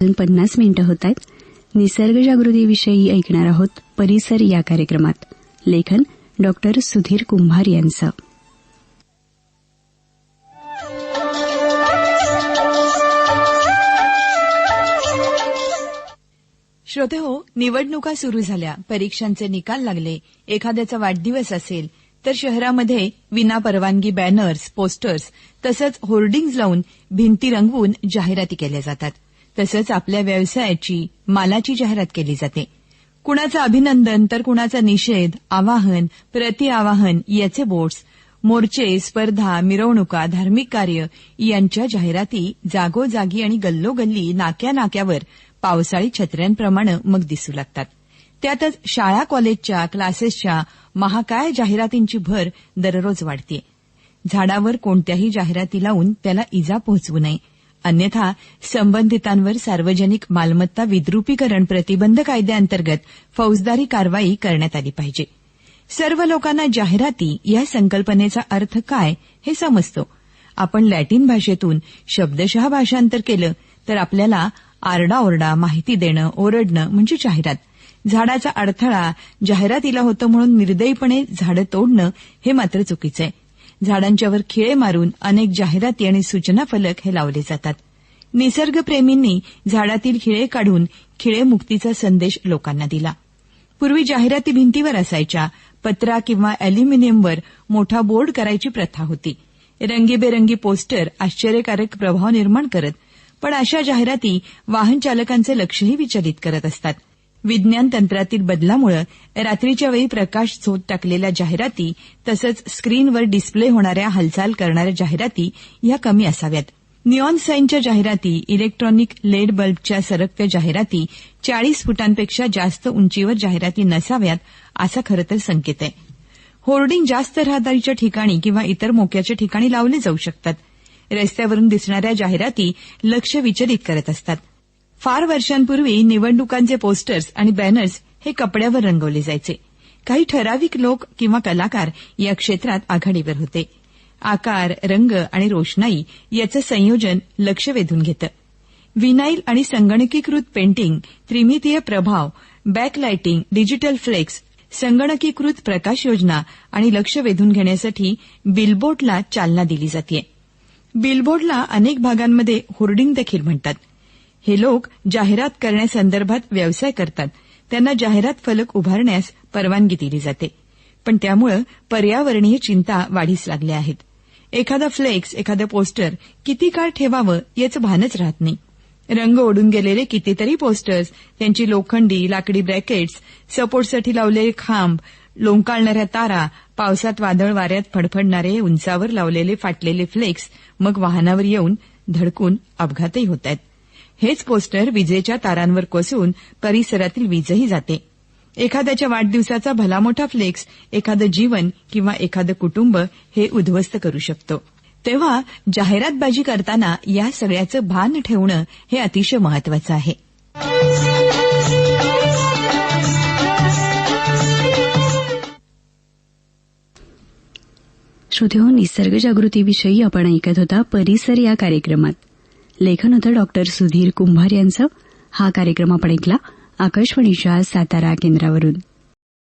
अजून पन्नास मिनिटं होत आहेत. निसर्ग जागृतीविषयी ऐकणार आहोत परिसर या कार्यक्रमात. लेखन डॉक्टर सुधीर कुंभार यांचं. श्रोते हो निवडणुका सुरू झाल्या. परीक्षांचे निकाल लागले. एखाद्याचा वाढदिवस असेल तर शहरामध्ये विनापरवानगी बॅनर्स पोस्टर्स तसंच होर्डिंग्ज लावून भिंती रंगवून जाहिराती केल्या जातात. तसंच आपल्या व्यवसायाची मालाची जाहिरात केली जाते. कुणाचं अभिनंदन तर कुणाचा निषेध आवाहन प्रति आवाहन याचे बोर्ड्स मोर्चे स्पर्धा मिरवणुका धार्मिक कार्य यांच्या जाहिराती जागोजागी आणि गल्लोगल्ली नाक्या नाक्यावर पावसाळी छत्र्यांप्रमाणे मग दिसू लागतात. त्यातच शाळा कॉलेजच्या क्लासेसच्या महाकाय जाहिरातींची भर दररोज वाढते. झाडावर कोणत्याही जाहिराती लावून त्याला इजा पोहोचवू नये. अन्यथा संबंधितांवर सार्वजनिक मालमत्ता विद्रुपीकरण प्रतिबंध कायद्याअंतर्गत फौजदारी कारवाई करण्यात आली पाहिजे. सर्व लोकांना जाहिराती या संकल्पनेचा अर्थ काय हे समजतो. आपण लॅटिन भाषेतून शब्दशः भाषांतर केलं तर आपल्याला आरडाओरडा माहिती देणं ओरडणं म्हणजे जाहिरात. झाडाचा अडथळा जाहिरातीला होतं म्हणून निर्दयीपणे झाडं तोडणं हे मात्र चुकीचं आहे. झाडांच्यावर खिळे मारून अनेक जाहिराती आणि सूचना फलक हे लावले जातात. निसर्गप्रेमींनी झाडातील खिळे काढून खिळे मुक्तीचा संदेश लोकांना दिला. पूर्वी जाहिराती भिंतीवर असायच्या पत्रा किंवा अॅल्युमिनियमवर मोठा बोर्ड करायची प्रथा होती. रंगीबेरंगी पोस्टर आश्चर्यकारक प्रभाव निर्माण करत पण अशा जाहिराती वाहन चालकांचे लक्षही विचलित करत असतात. विज्ञान तंत्रातील बदलामुळे रात्रीच्या वेळी प्रकाश झोत टाकलेल्या जाहिराती तसंच स्क्रीनवर डिस्प्ले होणाऱ्या हालचाल करणाऱ्या जाहिराती या कमी असाव्यात. निऑन साईनच्या जाहिराती इलेक्ट्रॉनिक लेड बल्बच्या सरकत्या जाहिराती चाळीस फुटांपेक्षा जास्त उंचीवर जाहिराती नसाव्यात असा खरं तर संकेत आहे. होर्डिंग जास्त रहदारीच्या ठिकाणी किंवा इतर मोक्याच्या ठिकाणी लावले जाऊ शकतात. रस्त्यावरून दिसणाऱ्या जाहिराती लक्ष विचलित करत असतात. फार वर्षांपूर्वी निवडणुकांचे पोस्टर्स आणि बॅनर्स हे कपड्यावर रंगवले जायचे. काही ठराविक लोक किंवा कलाकार या क्षेत्रात आघाडीवर होते. आकार रंग आणि रोषणाई याचं संयोजन लक्ष वेधून घेतं. विनाईल आणि संगणकीकृत पेंटिंग त्रिमितीय प्रभाव बॅकलाइटिंग डिजिटल फ्लेक्स संगणकीकृत प्रकाश योजना आणि लक्ष वेधून घेण्यासाठी बिलबोर्डला चालना दिली जाते बिलबोर्डला अनेक भागांमध्ये होर्डिंग देखील म्हणतात. हे लोक जाहिरात करण्यासंदर्भात व्यवसाय करतात. त्यांना जाहिरात फलक उभारण्यास परवानगी दिली जाते. पण त्यामुळे पर्यावरणीय चिंता वाढीस लागल्या आहेत. एखादा फ्लेक्स एखादं पोस्टर किती काळ ठेवावं याचं भानच राहत नाही. रंग ओढून गेलेले कितीतरी पोस्टर्स त्यांची लोखंडी लाकडी ब्रॅकेट्स सपोर्टसाठी लावलेले खांब लोंकाळणाऱ्या तारा पावसात वादळ वाऱ्यात फडफडणारे उंचावर लावलेले फाटलेले फ्लेक्स मग वाहनावर येऊन धडकून अपघातही होत आहेत. हेच पोस्टर विजेच्या तारांवर कोसळून परिसरातील वीजही जाते. एखाद्याच्या वाढदिवसाचा भला मोठा फ्लेक्स एखादं जीवन किंवा एखादं कुटुंब हे उद्ध्वस्त करू शकतो. तेव्हा जाहिरातबाजी करताना या सगळ्याचं भान ठेवणं हे अतिशय महत्वाचं आहे. श्रोतेहो निसर्ग जागृतीविषयी आपण ऐकत होता परिसर या कार्यक्रमात. लेखन होतं डॉक्टर सुधीर कुंभार यांचं हा कार्यक्रम आपण ऐकला. आकाशवाणीच्या सातारा केंद्रावरून.